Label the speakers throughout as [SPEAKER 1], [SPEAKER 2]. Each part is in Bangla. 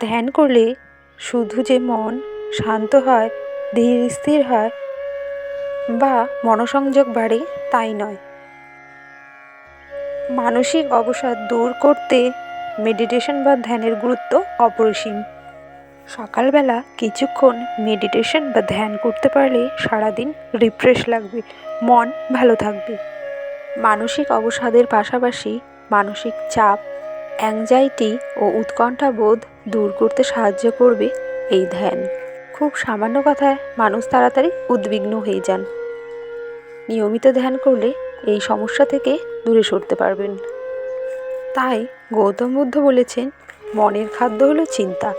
[SPEAKER 1] ধ্যান করলে শুধু যে মন শান্ত হয়, ধীর স্থির হয় বা মনোসংযোগ বাড়ে, তাই নয়। মানসিক অবসাদ দূর করতে মেডিটেশন বা ধ্যানের গুরুত্ব অপরিসীম। সকালবেলা কিছুক্ষণ মেডিটেশন বা ধ্যান করতে পারলে সারাদিন রিফ্রেশ লাগবে, মন ভালো থাকবে। মানসিক অবসাদের পাশাপাশি মানসিক চাপ অ্যাংজাইটি ও উৎকণ্ঠা বোধ দূর করতে সাহায্য করবে এই ধ্যান। খুব সামান্য কথায় মানুষ তাড়াতাড়ি উদ্বিগ্ন হয়ে যান। নিয়মিত ধ্যান করলে এই সমস্যা থেকে দূরে সরতে পারবেন। তাই গৌতম বুদ্ধ বলেছেন, মনের খাদ্য হলো চিন্তা।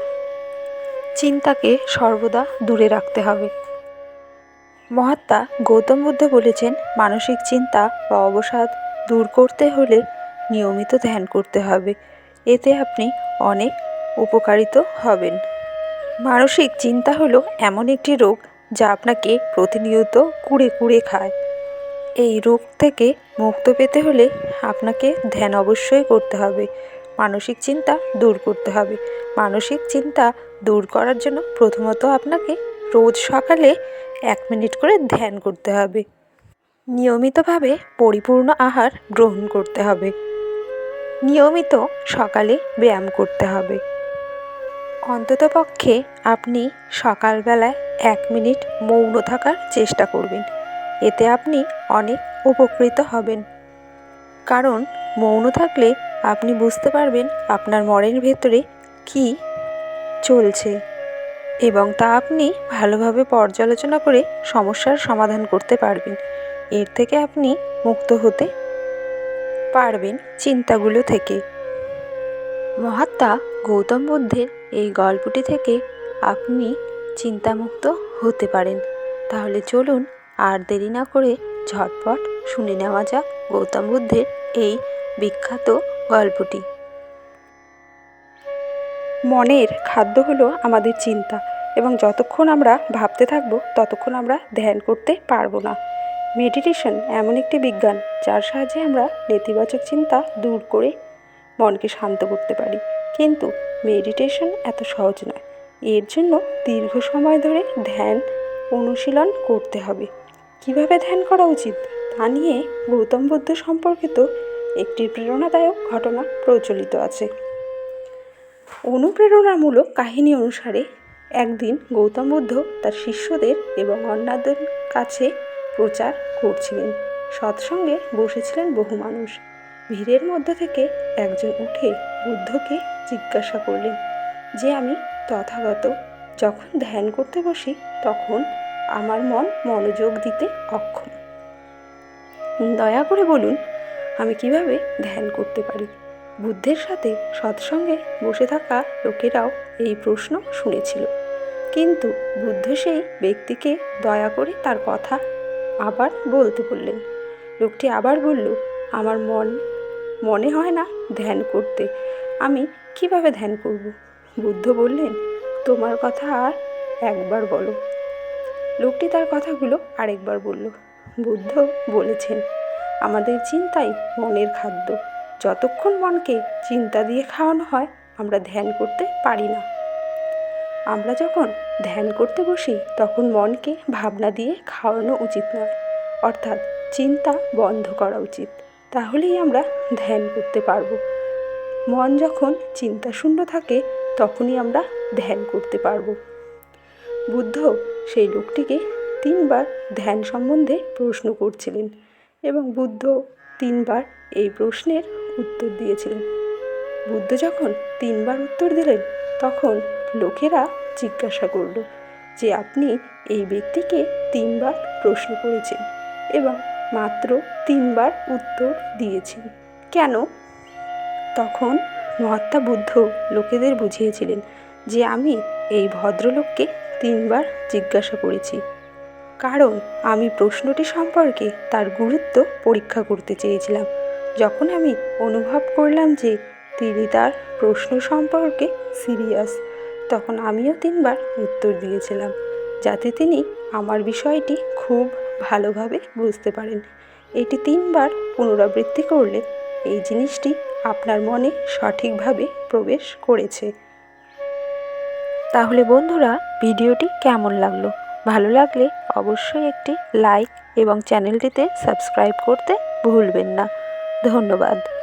[SPEAKER 1] চিন্তাকে সর্বদা দূরে রাখতে হবে। মহাত্মা গৌতম বুদ্ধ বলেছেন, মানসিক চিন্তা বা অবসাদ দূর করতে হলে নিয়মিত ধ্যান করতে হবে। এতে আপনি অনেক উপকারিত হবেন। মানসিক চিন্তা হলো এমন একটি রোগ যা আপনাকে প্রতিনিয়ত কুড়ে কুড়ে খায়। এই রোগ থেকে মুক্ত পেতে হলে আপনাকে ধ্যান অবশ্যই করতে হবে। মানসিক চিন্তা দূর করতে হবে। মানসিক চিন্তা দূর করার জন্য প্রথমত আপনাকে রোজ সকালে এক মিনিট করে ধ্যান করতে হবে। নিয়মিতভাবে পরিপূর্ণ আহার গ্রহণ করতে হবে। নিয়মিত সকালে ব্যায়াম করতে হবে। অন্ততপক্ষে আপনি সকালবেলায় এক মিনিট মৌন থাকার চেষ্টা করবেন। এতে আপনি অনেক উপকৃত হবেন। কারণ মৌন থাকলে আপনি বুঝতে পারবেন আপনার মনের ভেতরে কী চলছে এবং তা আপনি ভালোভাবে পর্যালোচনা করে সমস্যার সমাধান করতে পারবেন। এর থেকে আপনি মুক্ত হতে পারবেন চিন্তাগুলো থেকে। মহাত্মা গৌতম বুদ্ধের এই গল্পটি থেকে আপনি চিন্তামুক্ত হতে পারেন। তাহলে চলুন আর দেরি না করে ঝটপট শুনে নেওয়া যাক গৌতম বুদ্ধের এই বিখ্যাত গল্পটি। মনের খাদ্য হলো আমাদের চিন্তা এবং যতক্ষণ আমরা ভাবতে থাকব ততক্ষণ আমরা ধ্যান করতে পারব না। মেডিটেশন এমন একটি বিজ্ঞান যার সাহায্যে আমরা নেতিবাচক চিন্তা দূর করে মনকে শান্ত করতে পারি। কিন্তু মেডিটেশন এত সহজ নয়। এর জন্য দীর্ঘ সময় ধরে ধ্যান, অনুশীলন করতে হবে। কীভাবে ধ্যান করা উচিত? তা নিয়ে গৌতম বুদ্ধ সম্পর্কিত একটি প্রেরণাদায়ক ঘটনা প্রচলিত আছে। অনুপ্রেরণামূলক কাহিনী অনুসারে একদিন গৌতম বুদ্ধ তার শিষ্যদের এবং অন্যদের কাছে প্রচার করছিলেন। সৎসঙ্গে বসেছিলেন বহু মানুষ। ভিড়ের মধ্যে থেকে একজন উঠে বুদ্ধকে জিজ্ঞাসা করলেন, যে আমি তথাগত যখন ধ্যান করতে বসি, তখন আমার মন মনোযোগ দিতে অক্ষম। দয়া করে বলুন, আমি কীভাবে ধ্যান করতে পারি? বুদ্ধের সাথে সৎসঙ্গে বসে থাকা লোকেরাও এই প্রশ্ন শুনেছিল। কিন্তু বুদ্ধ সেই ব্যক্তিকে দয়া করে তার কথা আবার বলতে বললেন। লোকটি আবার বলল, আমার মন মনে হয় না ধ্যান করতে। আমি কীভাবে ধ্যান করব? বুদ্ধ বললেন, তোমার কথা আর একবার বলো। লোকটি তার কথাগুলো আরেকবার বলল। বুদ্ধ বলেছেন, আমাদের চিন্তাই মনের খাদ্য। যতক্ষণ মনকে চিন্তা দিয়ে খাওয়ানো হয়, আমরা ধ্যান করতে পারি না। আমরা যখন ধ্যান করতে বসি, তখন মনকে ভাবনা দিয়ে খাওয়ানো উচিত নয়। অর্থাৎ চিন্তা বন্ধ করা উচিত। তাহলেই আমরা ধ্যান করতে পারব। মন যখন চিন্তাশূন্য থাকে, তখনই আমরা ধ্যান করতে পারব। বুদ্ধ সেই লোকটিকে তিনবার ধ্যান সম্বন্ধে প্রশ্ন করছিলেন এবং বুদ্ধ তিনবার এই প্রশ্নের উত্তর দিয়েছিলেন। বুদ্ধ যখন তিনবার উত্তর দিলেন, তখন লোকেরা জিজ্ঞাসা করল যে, আপনি এই ব্যক্তিকে তিনবার প্রশ্ন করেছেন এবং মাত্র তিনবার উত্তর দিয়েছেন কেন? তখন মহাত্মা বুদ্ধ লোকেদের বুঝিয়েছিলেন যে আমি এই ভদ্রলোককে তিনবার জিজ্ঞাসা করেছি। কারণ আমি প্রশ্নটি সম্পর্কে তার গুরুত্ব পরীক্ষা করতে চেয়েছিলাম। যখন আমি অনুভব করলাম যে তিনি তার প্রশ্ন সম্পর্কে সিরিয়াস, তখন আমিও তিনবার উত্তর দিয়েছিলাম, যাতে তিনি আমার বিষয়টি খুব ভালোভাবে বুঝতে পারেন। এটি তিনবার পুনরাবৃত্তি করলে এই জিনিসটি আপনার মনে সঠিকভাবে প্রবেশ করেছে। তাহলে বন্ধুরা, ভিডিওটি কেমন লাগল? ভালো লাগলে অবশ্যই একটি লাইক এবং চ্যানেলটিতে সাবস্ক্রাইব করতে ভুলবেন না। ধন্যবাদ।